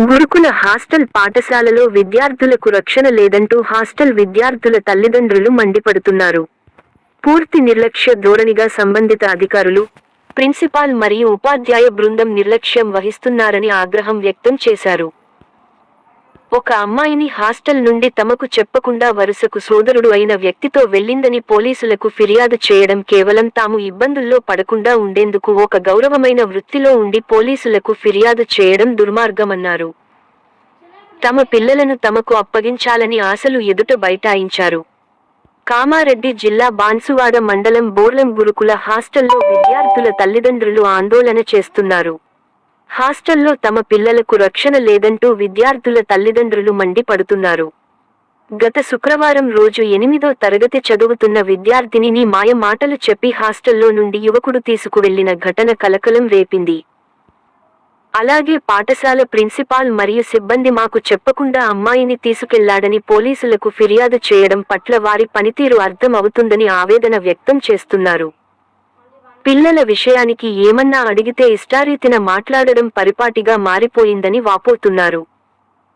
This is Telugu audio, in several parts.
గురుకుల హాస్టల్ పాఠశాలలో విద్యార్థులకు రక్షణ లేదంటూ హాస్టల్ విద్యార్థుల తల్లిదండ్రులు మండిపడుతున్నారు. పూర్తి నిర్లక్ష్య ధోరణిగా సంబంధిత అధికారులు ప్రిన్సిపాల్ మరియు ఉపాధ్యాయ బృందం నిర్లక్ష్యం వహిస్తున్నారని ఆగ్రహం వ్యక్తం చేశారు. ఒక అమ్మాయిని హాస్టల్ నుండి తమకు చెప్పకుండా వరుసకు సోదరుడు అయిన వ్యక్తితో వెళ్ళిందని పోలీసులకు ఫిర్యాదు చేయడం కేవలం తాము ఇబ్బందుల్లో పడకుండా ఉండేందుకు ఒక గౌరవమైన వృత్తిలో ఉండి పోలీసులకు ఫిర్యాదు చేయడం దుర్మార్గమన్నారు. తమ పిల్లలను తమకు అప్పగించాలని ఆశలు ఎదుట బైఠాయించారు. కామారెడ్డి జిల్లా బాన్సువాడ మండలం బోర్లం గురుకుల హాస్టల్లో విద్యార్థుల తల్లిదండ్రులు ఆందోళన చేస్తున్నారు. హాస్టల్లో తమ పిల్లలకు రక్షణ లేదంటూ విద్యార్థుల తల్లిదండ్రులు మండిపడుతున్నారు. గత శుక్రవారం రోజు ఎనిమిదో తరగతి చదువుతున్న విద్యార్థినిని మాయ మాటలు చెప్పి హాస్టల్లో నుండి యువకుడు తీసుకువెళ్ళిన ఘటన కలకలం రేపింది. అలాగే పాఠశాల ప్రిన్సిపాల్ మరియు సిబ్బంది మాకు చెప్పకుండా అమ్మాయిని తీసుకెళ్ళాడని పోలీసులకు ఫిర్యాదు చేయడం పట్ల వారి పనితీరు అర్థం అవుతుందని ఆవేదన వ్యక్తం చేస్తున్నారు. పిల్లల విషయానికి ఏమన్నా అడిగితే ఇష్టారీతిన మాట్లాడడం పరిపాటిగా మారిపోయిందని వాపోతున్నారు.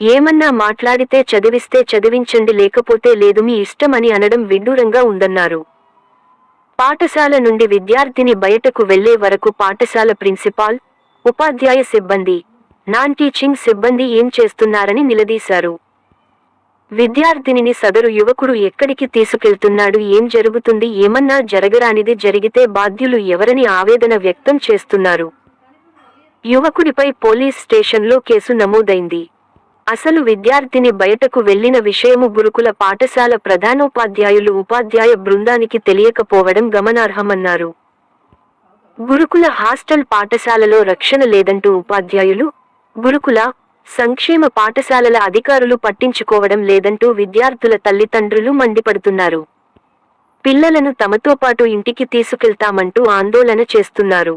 ఏమన్నా మాట్లాడితే చదివిస్తే చదివించండి లేకపోతే లేదు మీ ఇష్టమని అనడం విడ్డూరంగా ఉందన్నారు. పాఠశాల నుండి విద్యార్థిని బయటకు వెళ్ళే వరకు పాఠశాల ప్రిన్సిపాల్ ఉపాధ్యాయ సిబ్బంది నాన్ టీచింగ్ సిబ్బంది ఏం చేస్తున్నారని నిలదీశారు. విద్యార్థినిని సదరు యువకుడు ఎక్కడికి తీసుకెళ్తున్నాడు? ఏం జరుగుతుంది? ఏమన్నా జరగరానిది జరిగితే బాధ్యులు ఎవరని ఆవేదన వ్యక్తం చేస్తున్నారు. యువకుడిపై పోలీస్ స్టేషన్లో కేసు నమోదైంది. అసలు విద్యార్థిని బయటకు వెళ్ళిన విషయము గురుకుల పాఠశాల ప్రధానోపాధ్యాయులు ఉపాధ్యాయ బృందానికి తెలియకపోవడం గమనార్హమన్నారు. గురుకుల హాస్టల్ పాఠశాలలో రక్షణ లేదంటూ ఉపాధ్యాయులు గురుకుల సంక్షేమ పాఠశాలల అధికారులు పట్టించుకోవడం లేదంటూ విద్యార్థుల తల్లిదండ్రులు మండిపడుతున్నారు. పిల్లలను తమతో పాటు ఇంటికి తీసుకెళ్తామంటూ ఆందోళన చేస్తున్నారు.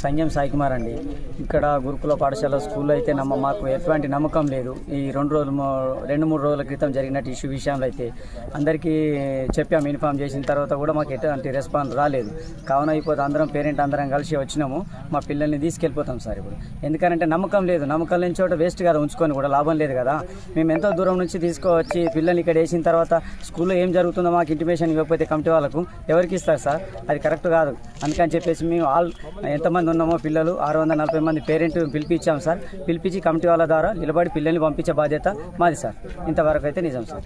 సంజయం సాయి కుమార్ అండి. ఇక్కడ గురుకుల పాఠశాల స్కూల్లో అయితే నమ్మ మాకు ఎటువంటి నమ్మకం లేదు. ఈ రెండు రోజులు రెండు మూడు రోజుల క్రితం జరిగినట్టు ఇష్యూ విషయంలో అయితే అందరికీ చెప్పాము ఇన్ఫామ్ చేసిన తర్వాత కూడా మాకు ఎటువంటి రెస్పాన్స్ రాలేదు. కావున అయిపోతే అందరం పేరెంట్ అందరం కలిసి వచ్చినాము. మా పిల్లల్ని తీసుకెళ్ళిపోతాం సార్ ఇప్పుడు. ఎందుకంటే నమ్మకం లేదు. నమ్మకం లేని చోట వేస్ట్ కదా ఉంచుకొని కూడా లాభం లేదు కదా. మేము ఎంతో దూరం నుంచి తీసుకువచ్చి పిల్లల్ని ఇక్కడ వేసిన తర్వాత స్కూల్లో ఏం జరుగుతుందో మాకు ఇంటిమేషన్ ఇవ్వకపోతే కమిటీ వాళ్ళకు ఎవరికి ఇస్తారు సార్? అది కరెక్ట్ కాదు. అందుకని చెప్పేసి మేము ఆల్ ఎంతమంది ఉన్నామో పిల్లలు ఆరు వందల నలభై మంది పేరెంట్ పిలిపించాం సార్. పిలిపించి కమిటీ వాళ్ళ ద్వారా నిలబడి పిల్లల్ని పంపించే బాధ్యత మాది సార్. ఇంతవరకు అయితే నిజం సార్.